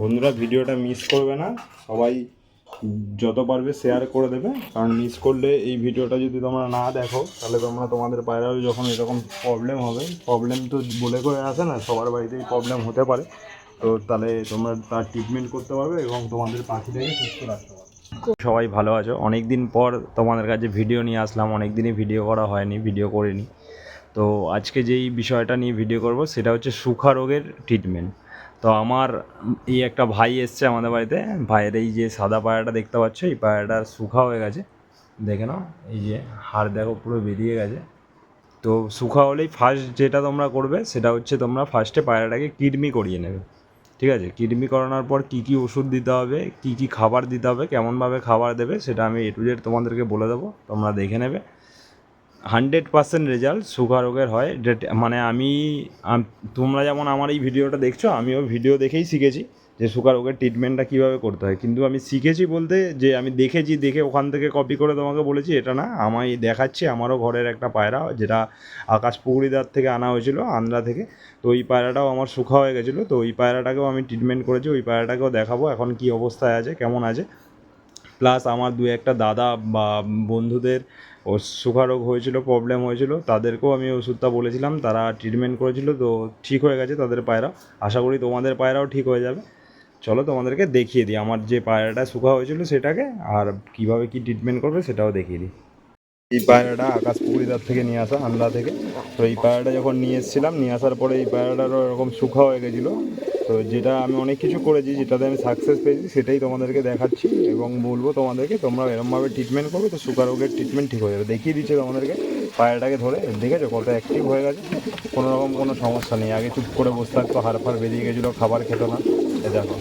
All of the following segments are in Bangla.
বন্ধুরা, ভিডিওটা মিস করবে না। সবাই যত পারবে শেয়ার করে দেবে। কারণ মিস করলে এই ভিডিওটা যদি তোমরা না দেখো, তাহলে তোমরা তোমাদের পায়রাও যখন এরকম প্রবলেম হবে প্রবলেম তো বলে করে আসে না, সবার বাড়িতেই প্রবলেম হতে পারে। তো তাহলে তোমরা তার ট্রিটমেন্ট করতে পারবে এবং তোমাদের পাখিটাকে সুস্থ রাখতে পারবে। সবাই ভালো আছো? অনেক দিন পর তোমাদের কাছে ভিডিও নিয়ে আসলাম। অনেক দিনই ভিডিও করা হয়নি ভিডিও করিনি। তো আজকে যেই বিষয়টা নিয়ে ভিডিও করব, সেটা হচ্ছে সুখা রোগের ট্রিটমেন্ট তো আমার এই একটা ভাই এসছে আমাদের বাড়িতে। ভাইয়ের এই যে সাদা পায়রাটা দেখতে পাচ্ছ, এই পায়রাটা শুখা হয়ে গেছে। দেখে নাও, এই যে হাড় দেখো পুরো বেরিয়ে গেছে। তো শুখা হলেই ফার্স্ট যেটা তোমরা করবে, সেটা হচ্ছে তোমরা ফার্স্টে পায়রাটাকে কিডমি করিয়ে নেবে। ঠিক আছে? কিডমি করানোর পর কী কী ওষুধ দিতে হবে, কী কী খাবার দিতে হবে, কেমনভাবে খাবার দেবে, সেটা আমি এ টু জেড তোমাদেরকে বলে দেবো। তোমরা দেখে নেবে। হান্ড্রেড পার্সেন্ট রেজাল্ট সুগার রোগের হয় মানে আমি তোমরা যেমন আমার এই ভিডিওটা দেখছ, আমিও ভিডিও দেখেই শিখেছি যে সুগার রোগের ট্রিটমেন্টটা কীভাবে করতে হয়। কিন্তু আমি শিখেছি বলতে যে আমি দেখেছি, দেখে ওখান থেকে কপি করে তোমাকে বলেছি, এটা না, আমায় দেখাচ্ছি আমারও ঘরের একটা পায়রা, যেটা আকাশ পুকুরিদার থেকে আনা হয়েছিল, আন্দ্রা থেকে। তো ওই পায়রাটাও আমার সুখা হয়ে গেছিল, তো ওই পায়রাটাকেও আমি ট্রিটমেন্ট করেছি, ওই পায়রাটাকেও দেখাবো, এখন কী অবস্থায় আছে, কেমন আছে। প্লাস আমার দু একটা দাদা বা বন্ধুদের ও সুখা রোগ হয়েছিল প্রবলেম হয়েছিল, তাদেরকেও আমি ওষুধটা বলেছিলাম, তারা ট্রিটমেন্ট করেছিল, তো ঠিক হয়ে গেছে তাদের পায়রা। আশা করি তোমাদের পায়রাও ঠিক হয়ে যাবে। চলো তোমাদেরকে দেখিয়ে দিই, আমার যে পায়রাটা শুকা হয়েছিল সেটাকে, আর কীভাবে কি ট্রিটমেন্ট করবে সেটাও দেখিয়ে দিই। এই পায়রাটা আকাশ পুকুরিদার থেকে নিয়ে আসা আন্দ্রা থেকে। তো এই পায়রাটা যখন নিয়ে এসেছিলাম, নিয়ে আসার পরে এই পায়রাটারও এরকম শুকা হয়ে গেছিল। তো যেটা আমি অনেক কিছু করেছি, যেটাতে আমি সাকসেস পেয়েছি, সেটাই তোমাদেরকে দেখাচ্ছি এবং বলব তোমাদেরকে, তোমরা এরমভাবে ট্রিটমেন্ট করবে তো সুগার রোগের ট্রিটমেন্ট ঠিক হয়ে যাবে। দেখিয়ে দিচ্ছে তোমাদেরকে পায়রাটাকে ধরে। দেখেছ কত অ্যাক্টিভ হয়ে গেছে? কোনো রকম কোনো সমস্যা নেই। আগে চুপ করে বসে থাকতো, হাড় ফাড় বেরিয়ে গেছিল, খাবার খেত না। এ দেখো।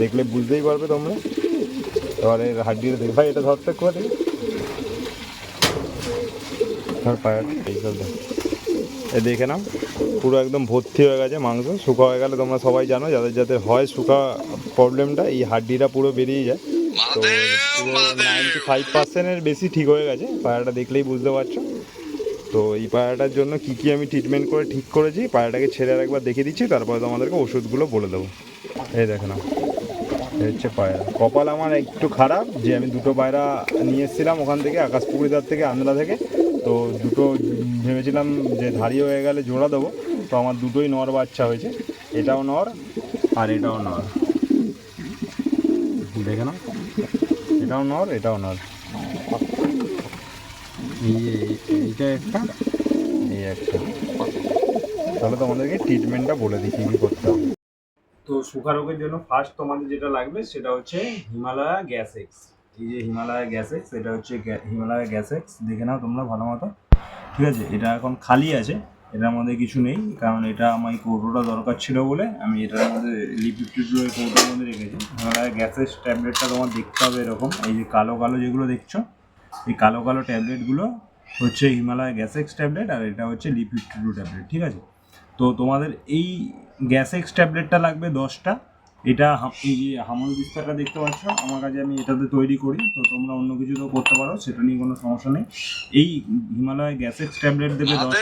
দেখলে বুঝতেই পারবে তোমরা। এবারে হাড্ডিটা দেখ ভাই, এটা ধরতে করে দেখি ধর এইসব এ দেখে। নাও পুরো একদম ভর্তি হয়ে গেছে মাংস। শুকা হয়ে গেলে তোমরা সবাই জানো যাদের যাদের হয় শুকা প্রবলেমটা এই হাড্ডিটা পুরো বেরিয়ে যায়। তো পুরো নাইনটি ফাইভ পার্সেন্টের বেশি ঠিক হয়ে গেছে পায়রাটা দেখলেই বুঝতে পারছ। তো এই পায়রাটার জন্য কী কী আমি ট্রিটমেন্ট করে ঠিক করেছি পায়রাটাকে ছেড়ে আর একবার দেখিয়ে দিচ্ছি তারপরে তোমাদেরকে ওষুধগুলো বলে দেবো। এই দেখে নাও এই হচ্ছে পায়রা। কপাল আমার একটু খারাপ যে আমি দুটো পায়রা নিয়ে এসেছিলাম ওখান থেকে আকাশ পুকুরিদার থেকে আন্দ্রা থেকে। তো দুটো ভেবেছিলাম যে ধারি হয়ে গেলে জোড়া দেবো, তো আমার দুটোই নর বাচ্চা হয়েছে, এটাও নর আর এটাও নর। দেখে নাও। এটাও নর এটাও নর। এইটা একটা, এই একটা। তাহলে তোমাদেরকে ট্রিটমেন্টটা বলে দিই, কী করতে হবে। তো সুখা রোগের জন্য ফার্স্ট তোমাদের যেটা লাগবে, সেটা হচ্ছে হিমালয়া গ্যাস এক্স এই যে হিমালয়া গ্যাস এক্স এটা হচ্ছে হিমালয়া গ্যাস এক্স দেখে নাও তোমরা ভালো মতো। ঠিক আছে? এটা এখন খালি আছে, এটার মধ্যে কিছু নেই, কারণ এটা আমার এই কৌটোটা দরকার ছিল বলে আমি এটার মধ্যে লিপিড এই কৌটোর মধ্যে রেখেছি। হিমালয়া গ্যাসের ট্যাবলেটটা তোমার দেখতে হবে এরকম, এই যে কালো কালো যেগুলো দেখছ, এই কালো কালো ট্যাবলেটগুলো হচ্ছে হিমালয়া গ্যাস এক্স ট্যাবলেট আর এটা হচ্ছে লিপিড ট্যাবলেট ঠিক আছে? তো তোমাদের এই গ্যাস এক্স ট্যাবলেটটা লাগবে দশটা এটা এই যে হামল বিস্তারটা দেখতে পাচ্ছ আমার কাছে আমি এটাতে তৈরি করি তো তোমরা অন্য কিছু তো করতে পারো সেটা নিয়ে কোনো সমস্যা নেই। এই হিমালয় গ্যাস এক্স ট্যাবলেট দেবে দশটা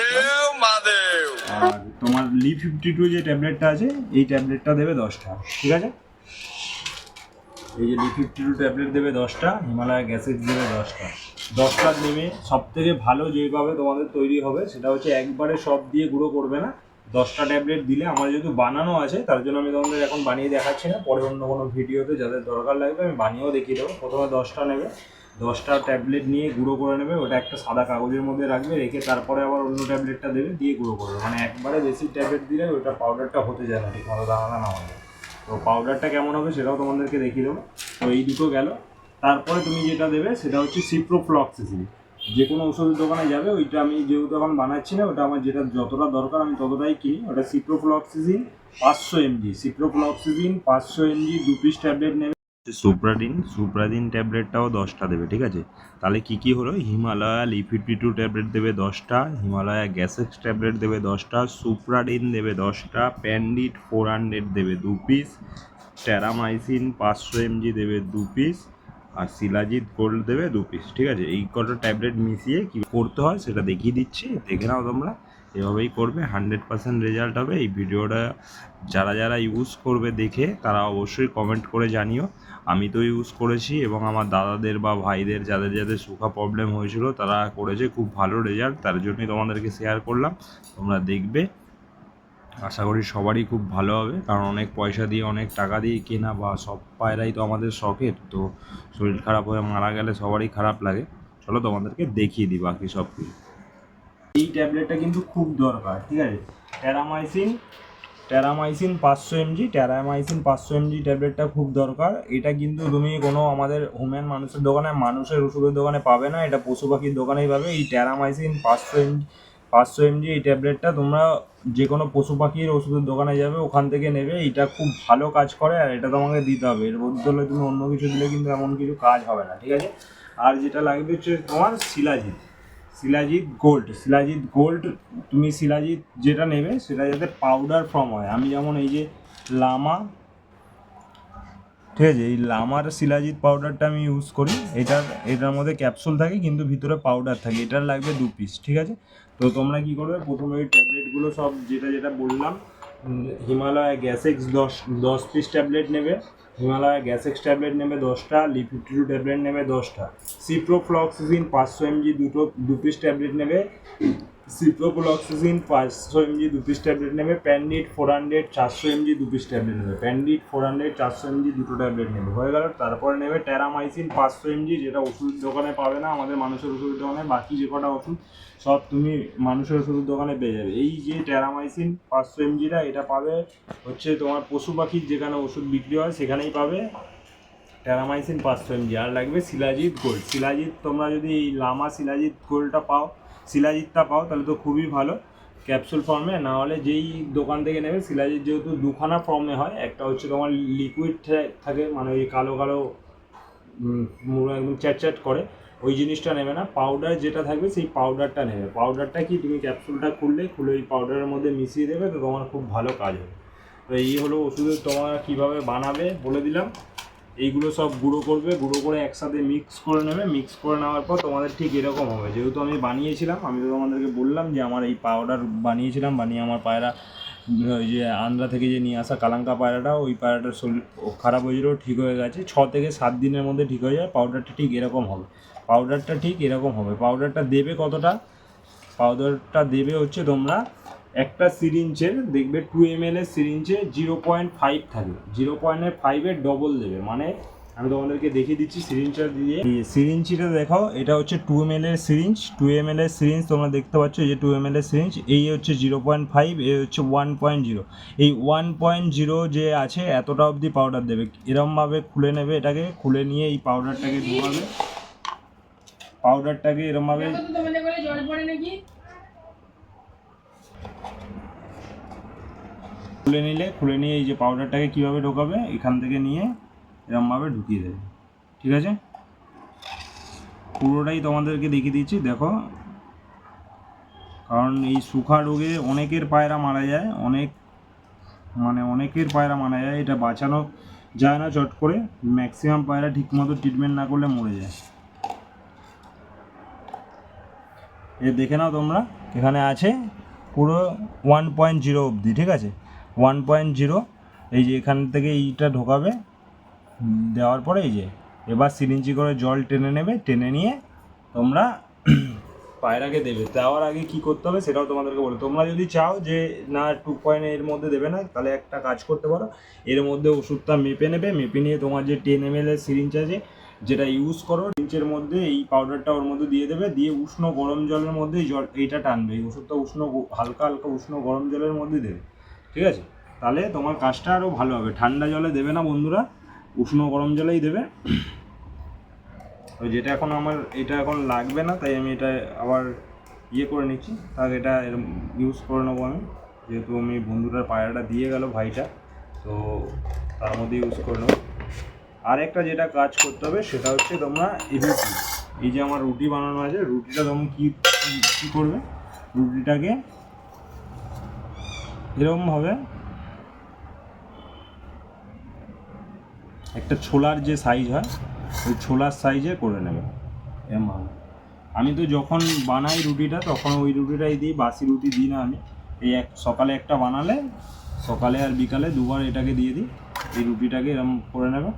আর তোমার লি ফিফটি টু যে ট্যাবলেটটা আছে এই ট্যাবলেটটা দেবে দশটা ঠিক আছে? এই যে লি ফিফটি টু ট্যাবলেট দেবে দশটা হিমালয় গ্যাস এক্স দেবে দশটা দশটার নেমে সব থেকে ভালো যেভাবে তোমাদের তৈরি হবে সেটা হচ্ছে একবারে সব দিয়ে গুঁড়ো করবে না দশটা ট্যাবলেট দিলে আমার যেহেতু বানানো আছে, তার জন্য আমি তোমাদের এখন বানিয়ে দেখাচ্ছি না। পরে অন্য কোনো ভিডিওতে যাদের দরকার লাগবে, আমি বানিয়েও দেখিয়ে দেবো। প্রথমে দশটা নেবে। দশটা ট্যাবলেট নিয়ে গুঁড়ো করে নেবে। ওটা একটা সাদা কাগজের মধ্যে রাখবে, রেখে তারপরে আবার অন্য ট্যাবলেটটা দেবে, দিয়ে গুঁড়ো করবে মানে একবারে বেশি ট্যাবলেট দিলে ওটা পাউডারটা হতে যায় না ঠিক মতো দানা দানা হবে তো পাউডারটা কেমন হবে সেটাও তোমাদেরকে দেখিয়ে দেবো। তো এই দুটো গেল। তারপরে তুমি যেটা দেবে, সেটা হচ্ছে সিপ্রোফ্লক্সিসিন যে কোনো ওষুধের দোকানে যাবে, ওইটা আমি যেহেতু এখন বানাচ্ছি না, ওটা আমার যেটা যতটা দরকার আমি ততটাই কিনি। ওটা সিপ্রোফ্লক্সিসিন পাঁচশো এমজি সিপ্রোফ্লক্সিসিন পাঁচশো এমজি দু পিস ট্যাবলেট নেবে। সুপ্রাডিন সুপ্রাডিন ট্যাবলেটটাও দশটা দেবে, ঠিক আছে? তাহলে কি কি হলো? Himalaya Liv fifty two tablet দেবে দশটা, হিমালয়া গ্যাসেক্স ট্যাবলেট দেবে দশটা সুপ্রাডিন দেবে দশটা প্যান্ডিট ফোর হান্ড্রেড দেবে দু পিস ট্যারামাইসিন পাঁচশো এমজি দেবে দু পিস আর শিলাজিৎ গোল্ড দেবে দু পিস ঠিক আছে? এই কটা ট্যাবলেট মিশিয়ে কি করতে হয় সেটা দেখিয়ে দিচ্ছি, দেখে নাও তোমরা। এভাবেই করবে হান্ড্রেড পার্সেন্ট রেজাল্ট হবে। এই ভিডিওটা যারা যারা ইউজ করবে দেখে, তারা অবশ্যই কমেন্ট করে জানিও। আমি তো ইউজ করেছি এবং আমার দাদাদের বা ভাইদের যাদের যাদের সুখা প্রবলেম হয়েছিল, তারা করেছে, খুব ভালো রেজাল্ট তার জন্যই তোমাদেরকে শেয়ার করলাম। তোমরা দেখবে। আশা করি সবারই খুব ভালো হবে। কারণ অনেক পয়সা দিয়ে, অনেক টাকা দিয়ে কেনা বা সব পায়রাই তো আমাদের শখের। তো শরীর খারাপ হয়ে মারা গেলে সবারই খারাপ লাগে। চলো তোমাদেরকে দেখিয়ে দিই বাকি সব কিছু। এই ট্যাবলেটটা কিন্তু খুব দরকার, ঠিক আছে? ট্যারামাইসিন ট্যারামাইসিন পাঁচশো এমজি ট্যারামাইসিন পাঁচশো এমজি ট্যাবলেটটা খুব দরকার। এটা কিন্তু তুমি কোনো আমাদের হোমেন মানুষের দোকানে, মানুষের ওষুধের দোকানে পাবে না। এটা পশু পাখির দোকানেই পাবে। এই ট্যারামাইসিন পাঁচশো এমজি পাঁচশো এমজি এই ট্যাবলেটটা তোমরা যে কোনো পশু পাখির ওষুধের দোকানে যাবে, ওখান থেকে নেবে। এটা খুব ভালো কাজ করে আর এটা তোমাকে দিতে হবে। এর বদলে তুমি অন্য কিছু দিলে কিন্তু এমন কিছু কাজ হবে না, ঠিক আছে? আর যেটা লাগবে হচ্ছে তোমার শিলাজিৎ। শিলাজিৎ গোল্ড। শিলাজিৎ গোল্ড, তুমি শিলাজিৎ যেটা নেবে, সেটা যাতে পাউডার ফর্ম হয়। আমি যেমন এই যে লামা ঠিক আছে, এই লামার শিলাজিৎ পাউডারটা আমি ইউজ করি। এটার এটার মধ্যে ক্যাপসুল থাকে, কিন্তু ভিতরে পাউডার থাকে। এটার লাগবে দু পিস ঠিক আছে? তো তোমরা কি করবে, প্রথমে ওই ট্যাবলেটগুলো সব যেটা যেটা বললাম হিমালয় গ্যাসেক্স দশ দশ পিস ট্যাবলেট নেবে। হিমালয় গ্যাসেক্স ট্যাবলেট নেবে দশটা লি টু ট্যাবলেট নেবে দশটা। সিপ্রোফ্লক্সিজিন পাঁচশো এমজি দুটো, দু পিস ট্যাবলেট নেবে। সিপ্রোফ্লক্সিজিন পাঁচশো এমজি দু পিস ট্যাবলেট নেবে প্যান্ডিট ফোর হান্ড্রেড চারশো এমজি দু পিস ট্যাবলেট নেবে। প্যান্ডিট ফোর হান্ড্রেড চারশো এমজি দুটো ট্যাবলেট নেবে। হয়ে গেল, তারপরে নেবে ট্যারামাইসিন পাঁচশো এমজি যেটা ওষুধ দোকানে পাবে না, আমাদের মানুষের ওষুধের দোকানে, বাকি যে কটা ওষুধ, সব তুমি মানুষের ওষুধের দোকানে পেয়ে যাবে। এই যে ট্যারামাইসিন পাঁচশো এমজিটা এটা পাবে হচ্ছে তোমার পশু পাখির যেখানে ওষুধ বিক্রি হয়, সেখানেই পাবে ট্যারামাইসিন পাঁচশো এমজি আর লাগবে শিলাজিৎ গোল্ড শিলাজিৎ তোমরা যদি এই লামা শিলাজিৎ গোল্ডটা পাও শিলাজিৎটা পাও, তাহলে তো খুবই ভালো। ক্যাপসুল ফর্মে না হলে যেই দোকান থেকে নেবে, শিলাজিৎ যেহেতু দুখানা ফর্মে হয়, একটা হচ্ছে তোমার লিকুইড থাকে মানে ওই কালো কালো একদম চ্যাট করে, ওই জিনিসটা নেবে না। পাউডার যেটা থাকবে, সেই পাউডারটা নেবে। পাউডারটা কি, তুমি ক্যাপসুলটা খুললে, খুলে ওই পাউডারের মধ্যে মিশিয়ে দেবে, তো তোমার খুব ভালো কাজ হবে। তো এই হলো ওষুধের তোমার কীভাবে বানাবে, বলে দিলাম। এইগুলো সব গুঁড়ো করবে, গুঁড়ো করে একসাথে মিক্স করে নেবে। মিক্স করে নেওয়ার পর তোমাদের ঠিক এরকম হবে। যেহেতু আমি বানিয়েছিলাম, আমি তো তোমাদেরকে বললাম যে আমার এই পাউডার বানিয়েছিলাম, বানিয়ে আমার পায়রা, ওই যে আন্ধ্রা থেকে যে নিয়ে আসা কালাঙ্কা পায়রাটা, ওই পায়রাটার শরীর খারাপ হয়েছিল ঠিক হয়ে গেছে। ছ থেকে সাত দিনের মধ্যে ঠিক হয়ে যায় পাউডারটা ঠিক এরকম হবে। পাউডারটা ঠিক এরকম হবে। পাউডারটা দেবে কতটা? পাউডারটা দেবে হচ্ছে তোমরা একটা সিরিঞ্জের, দেখবে টু এম এল এর সিরিঞ্জে জিরো পয়েন্ট ফাইভ থাকবে। জিরো পয়েন্ট ফাইভের ডবল দেবে। মানে আমি তোমাদেরকে দেখিয়ে দিচ্ছি সিরিঞ্জটা দিয়ে। সিরিঞ্জটা দেখো, এটা হচ্ছে টু এম এল এর সিরিঞ্জ। টু এম এল এর সিরিঞ্জ তোমরা দেখতে পাচ্ছ যে টু এম এল এর সিরিঞ্জ, এই হচ্ছে জিরো পয়েন্ট ফাইভ এই হচ্ছে ওয়ান পয়েন্ট জিরো এই ওয়ান পয়েন্ট জিরো যে আছে, এতটা অবধি পাউডার দেবে। এরমভাবে খুলে নেবে এটাকে, খুলে নিয়ে এই পাউডারটাকে ধোয়াবে। পাউডারটাকে এরমভাবে জল পড়ে নাকি? খুলে নিলে, খুলে নিয়ে এই যে পাউডারটাকে কীভাবে ঢোকাবে, এখান থেকে নিয়ে এরমভাবে ঢুকিয়ে দেবে। ঠিক আছে? পুরোটাই তোমাদেরকে দেখিয়ে দিচ্ছি, দেখো। কারণ এই সুখা রোগে অনেকের পায়রা মারা যায়, অনেক মানে অনেকের পায়রা মারা যায়, এটা বাঁচানো যায় না চট করে ম্যাক্সিমাম পায়রা ঠিকমতো ট্রিটমেন্ট না করলে মরে যায়। এ দেখে নাও তোমরা, এখানে আছে পুরো ওয়ান পয়েন্ট জিরো অবধি, ঠিক আছে? ওয়ান পয়েন্ট জিরো এই যে এখান থেকে এইটা ঢোকাবে, দেওয়ার পরে এই যে, এবার সিরিঞ্জি করে জল টেনে নেবে, টেনে নিয়ে তোমরা পায়রাকে দেবে। দেওয়ার আগে কি করতে হবে সেটাও তোমাদেরকে বলো, তোমরা যদি চাও যে না টু পয়েন্ট এর মধ্যে দেবে না, তাহলে একটা কাজ করতে পারো। এর মধ্যে ওষুধটা মেপে নেবে, মেপে নিয়ে তোমার যে টেন এম এল এর সিরিঞ্জ আছে, যেটা ইউজ করো সিরিঞ্জের মধ্যে এই পাউডারটা ওর মধ্যে দিয়ে দেবে, দিয়ে উষ্ণ গরম জলের মধ্যে জল, এইটা টানবে। এই ওষুধটা উষ্ণ, হালকা হালকা উষ্ণ গরম জলের মধ্যে দেবে। ঠিক আছে? তাহলে তোমার কাজটা আরও ভালো হবে। ঠান্ডা জলে দেবে না বন্ধুরা? উষ্ণ গরম জলেই দেবে। ওই যেটা এখন আমার, এটা এখন লাগবে না, তাই আমি এটা আবার ইয়ে করে নিচ্ছি। তাহলে এটা ইউজ করে নেব আমি। যেহেতু আমি বন্ধুটার পায়রাটা দিয়ে গেল ভাইটা, তো তার মধ্যে ইউজ করে নেব। আর একটা যেটা কাজ করতে হবে, সেটা হচ্ছে তোমরা এবিপি এই যে আমার রুটি বানানো আছে, রুটিটা তোমরা কী কী করবে? রুটিটাকে এরকমভাবে একটা ছোলার যে সাইজ হয়, ওই ছোলার সাইজে করে নেবে। এরমভাবে আমি তো যখন বানাই রুটিটা, তখন ওই রুটিটাই দিই, বাসি রুটি দিই না আমি। এই এক, সকালে একটা বানালে, সকালে আর বিকালে দুবার এটাকে দিয়ে দিই। এই রুটিটাকে এরম করে নেবে।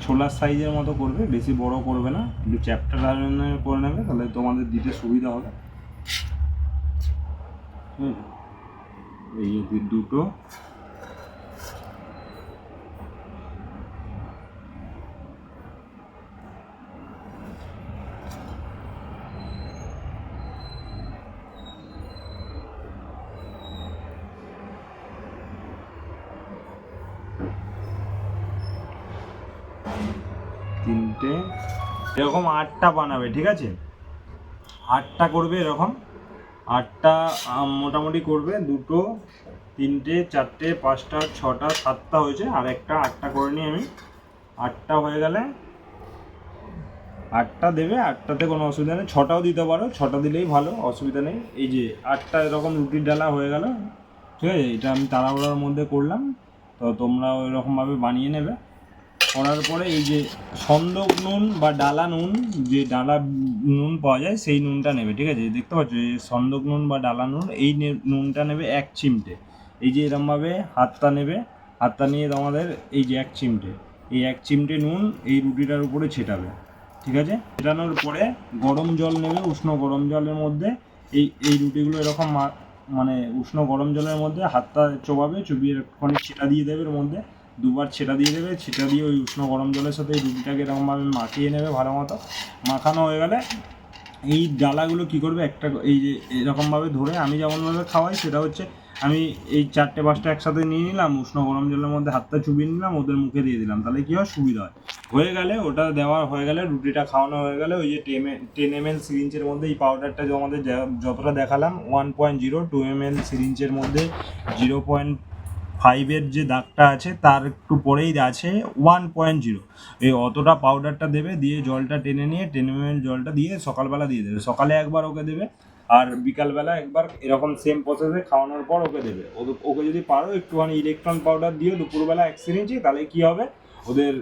ছোলার সাইজের মতো করবে, বেশি বড় করবে না। কিন্তু চ্যাপ্টার আয়রনে করে নেবে, তাহলে তোমাদের দিতে সুবিধা হবে। এই দুটো। আটটা বানাবে, ঠিক আছে? আটটা করবে এরকম। আটটা মোটামুটি করবে। দুটো, তিনটে, চারটে, পাঁচটা, ছটা, সাতটা হয়েছে। আর একটা আটটা করে নিই আমি। আটটা হয়ে গেলে আটটা দেবে। আটটাতে কোনো অসুবিধা নেই। ছটাও দিতে পারো। ছটা দিলেই ভালো, অসুবিধা নেই। এই যে আটটা এরকম রুটির ডালা হয়ে গেল, ঠিক আছে? এটা আমি তাড়াহুড়ার মধ্যে করলাম। তো তোমরা ওই রকমভাবে বানিয়ে নেবে। করার পরে এই যে সন্দক নুন বা ডালা নুন, যে ডালা নুন পাওয়া যায়, সেই নুনটা নেবে, ঠিক আছে? দেখতে পাচ্ছ, এই সন্দক নুন বা ডালা নুন, এই নুনটা নেবে এক চিমটে। এই যে এরমভাবে হাতটা নেবে, হাতটা নিয়ে তোমাদের এই যে এক চিমটে। এই এক চিমটে নুন এই রুটিটার উপরে ছেটাবে, ঠিক আছে? ছেটানোর পরে গরম জল নেবে, উষ্ণ গরম জলের মধ্যে। এই এই রুটিগুলো এরকম মানে উষ্ণ গরম জলের মধ্যে হাতটা চোবাবে, চুবিয়ে একটুখানি ছেটা দিয়ে দেবে এর মধ্যে। দুবার ছেটা দিয়ে দেবে, ছেটা দিয়ে ওই উষ্ণ গরম জলের সাথে এই রুটিটাকে এরকমভাবে মাখিয়ে নেবে ভালো মতো। মাখানো হয়ে গেলে এই ডালাগুলো কি করবে, একটা এই যে এরকমভাবে ধরে আমি যেমনভাবে খাওয়াই সেটা হচ্ছে আমি এই চারটে পাঁচটা একসাথে নিয়ে নিলাম, উষ্ণ গরম জলের মধ্যে হাতটা চুবিয়ে নিলাম, ওদের মুখে দিয়ে দিলাম। তাহলে কী হয়? সুবিধা হয়। হয়ে গেলে ওটা দেওয়া হয়ে গেলে, রুটিটা খাওয়ানো হয়ে গেলে ওই যে টেন টেন এম এল সিরিঞ্জের মধ্যে এই পাউডারটা যে আমাদের যতটা দেখালাম one point zero two M L সিরিঞ্জের মধ্যে জিরো পয়েন্ট ফাইভের যে দাগটা আছে, তার একটু পরেই আছে ওয়ান পয়েন্ট জিরো এই অতটা পাউডারটা দেবে, দিয়ে জলটা টেনে নিয়ে, টেন এম জলটা দিয়ে সকালবেলা দিয়ে দেবে। সকালে একবার ওকে দেবে, আর বিকালবেলা একবার এরকম সেম প্রসেসে খাওয়ানোর পর ওকে দেবে। ওকে- যদি পারো, একটুখানি ইলেকট্রন পাউডার দিও, দুপুরবেলা এক তাহলে কি হবে? ওদের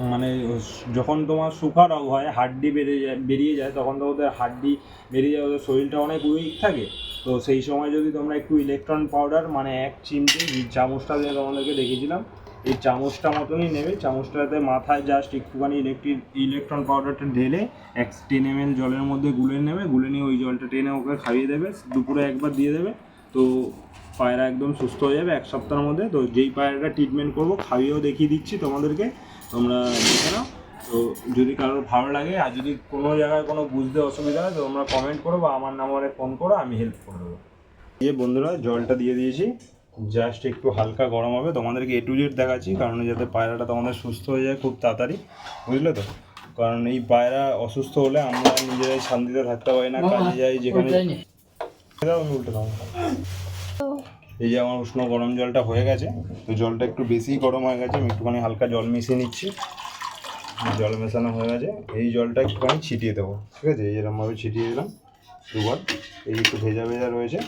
মানে যখন তোমার সুখা রোগ হয়, হাড্ডি বেরিয়ে যায় বেরিয়ে যায়, তখন তো ওদের হাড্ডি বেরিয়ে যায়, ওদের শরীরটা অনেক উইক থাকে। তো সেই সময় যদি তোমরা একটু ইলেকট্রন পাউডার মানে এক চিমটে চামচটা দিয়ে তোমাদেরকে দেখিয়েছিলাম, এই চামচটা মতনই নেবে। চামচটাতে মাথায় জাস্ট একটুখানি ইলেকট্রিক ইলেকট্রন পাউডারটা ঢেলে এক টেন এম জলের মধ্যে গুলে নেবে। গুলে নিয়ে ওই জলটা টেনে ওকে খাইয়ে দেবে। দুপুরে একবার দিয়ে দেবে। তো পায়রা একদম সুস্থ হয়ে যাবে এক সপ্তাহের মধ্যে। তো যেই পায়রাটা ট্রিটমেন্ট করব, খাইয়েও দেখিয়ে দিচ্ছি তোমাদেরকে। তোমরা দেখে নাও। তো যদি কারোর ভালো লাগে আর যদি কোনো জায়গায় কোনো বুঝতে অসুবিধা হয় তো তোমরা কমেন্ট করো বা আমার নাম্বারে ফোন করো আমি হেল্প করে দেবো। দিয়ে বন্ধুরা জলটা দিয়ে দিয়েছি। জাস্ট একটু হালকা গরম হবে। তোমাদেরকে এ টু জেড দেখাচ্ছি কারণ যাতে পায়রাটা তোমাদের সুস্থ হয়ে যায় খুব তাড়াতাড়ি। বুঝলে তো? কারণ এই পায়রা অসুস্থ হলে আমরা নিজেরাই শান্তিতে থাকতে পারি না কাজে যাই যেখানে উল্টে দাও। এই যে আমার উষ্ণ গরম জলটা হয়ে গেছে তো জলটা একটু বেশি গরম হয়ে গেছে আমি একটুখানি হালকা জল মিশিয়ে নিচ্ছি। জল মেশানো হয়ে গেছে। এই জলটা একটু আমি ছিটিয়ে দেবো ঠিক আছে? এরকমভাবে ছিটিয়ে দিলাম দুবার। এই একটু ভেজা ভেজা রয়েছে।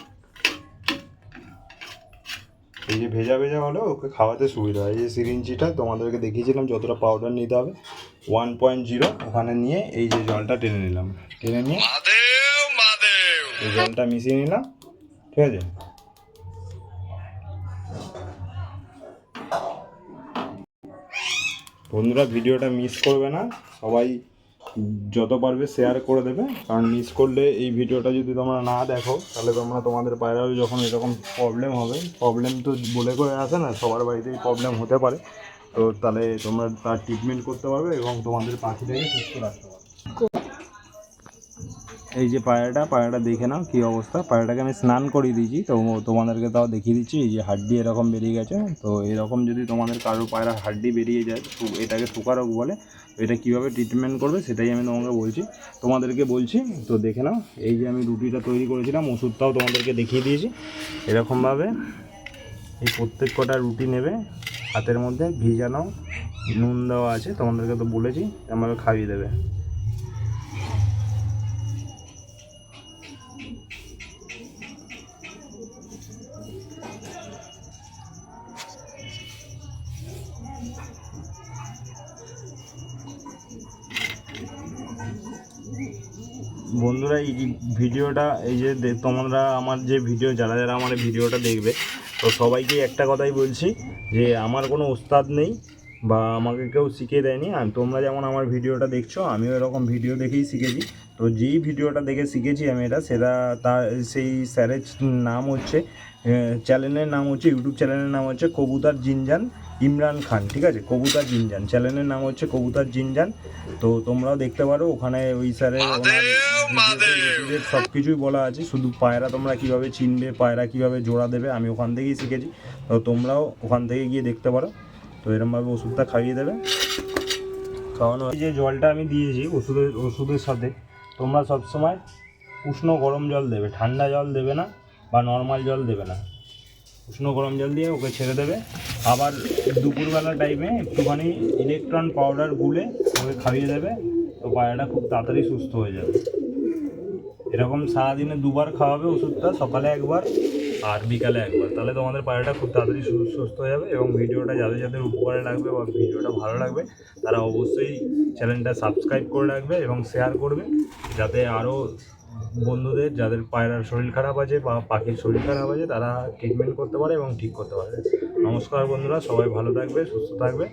এই যে ভেজা ভেজা হলে ওকে খাওয়াতে সুবিধা হয়। এই যে সিরিঞ্জিটা তোমাদেরকে দেখিয়েছিলাম যতটা পাউডার নিতে হবে। ওয়ান পয়েন্ট জিরো ওখানে নিয়ে এই যে জলটা টেনে নিলাম। টেনে নিয়ে এই জলটা মিশিয়ে নিলাম ঠিক আছে? বন্ধুরা, ভিডিওটা মিস করবে না। সবাই যত পারবে শেয়ার করে দেবে। কারণ মিস করলে এই ভিডিওটা যদি তোমরা না দেখো, তাহলে তোমরা তোমাদের পায়রাও যখন এরকম প্রবলেম হবে প্রবলেম তো বলে করে আসে না, সবার বাড়িতেই প্রবলেম হতে পারে। তো তাহলে তোমরা তার ট্রিটমেন্ট করতে পারবে এবং তোমাদের পাখিটাকে সুস্থ রাখতে পারবে। এই যে পায়রাটা পায়রাটা দেখে নাও কী অবস্থা। পায়রাটাকে আমি স্নান করিয়ে দিয়েছি, তো তোমাদেরকে তাও দেখিয়ে দিচ্ছি। এই যে হাড্ডি এরকম বেরিয়ে গেছে, তো এরকম যদি তোমাদের কারও পায়রা হাড্ডি বেরিয়ে যায় এটাকে সুকারক বলে। এটা কীভাবে ট্রিটমেন্ট করবে সেটাই আমি তোমাকে বলছি, তোমাদেরকে বলছি। তো দেখে নাও, এই যে আমি রুটিটা তৈরি করেছিলাম, ওষুধটাও তোমাদেরকে দেখিয়ে দিয়েছি। এরকমভাবে এই প্রত্যেক কটা রুটি নেবে, হাতের মধ্যে ভিজানো নুন দেওয়া আছে, তোমাদেরকে তো বলেছি, আমাকে খাইয়ে দেবে। বন্ধুরা, এই ভিডিওটা, এই যে তোমরা আমার যে ভিডিও, যারা যারা আমার ভিডিওটা দেখবে, তো সবাইকে একটা কথাই বলছি, যে আমার কোনো ওস্তাদ নেই বা আমাকে কেউ শিখিয়ে দেয়নি। আর তোমরা যেমন আমার ভিডিওটা দেখছ, আমিও এরকম ভিডিও দেখেই শিখেছি। তো যেই ভিডিওটা দেখে শিখেছি আমি এটা, সেটা তার সেই স্যারের নাম হচ্ছে চ্যানেলের নাম হচ্ছে, ইউটিউব চ্যানেলের নাম হচ্ছে কবুতার জিনজান। ইমরান খান ঠিক আছে? কবুতার জিনজান। চ্যানেলের নাম হচ্ছে কবুতার জিনজান। তো তোমরাও দেখতে পারো ওখানে ওই স্যারের সব কিছুই বলা আছে। শুধু পায়রা তোমরা কীভাবে চিনবে পায়রা কীভাবে জোড়া দেবে আমি ওখান থেকেই শিখেছি। তো তোমরাও ওখান থেকে গিয়ে দেখতে পারো। তো এরমভাবে ওষুধটা খাইয়ে দেবে। খাওয়ানো এই যে জলটা আমি দিয়েছি ওষুধের ওষুধের সাথে তোমরা সবসময় উষ্ণ গরম জল দেবে। ঠান্ডা জল দেবে না বা নর্মাল জল দেবে না। উষ্ণ গরম জল দিয়ে ওকে ছেড়ে দেবে। আবার দুপুরবেলা টাইমে একটুখানি ইলেকট্রন পাউডার গুলে ওকে খাইয়ে দেবে। তো পায়রাটা খুব তাড়াতাড়ি সুস্থ হয়ে যাবে। এরকম সারাদিনে দুবার খাওয়াবে ওষুধটা, সকালে একবার আর বিকালে একবার। তাহলে তোমাদের পায়রাটা খুব তাড়াতাড়ি সুস্থ হয়ে যাবে এবং ভিডিওটা যাদের যাদের উপকারে লাগবে বা ভিডিওটা ভালো লাগবে, তারা অবশ্যই চ্যানেলটা সাবস্ক্রাইব করে রাখবে এবং শেয়ার করবে, যাতে আরও বন্ধুদের, যাদের পায়রার শরীর খারাপ আছে বা পাখির শরীর খারাপ আছে, তারা ট্রিটমেন্ট করতে পারে এবং ঠিক করতে পারে। নমস্কার বন্ধুরা, সবাই ভালো থাকবে, সুস্থ থাকবে।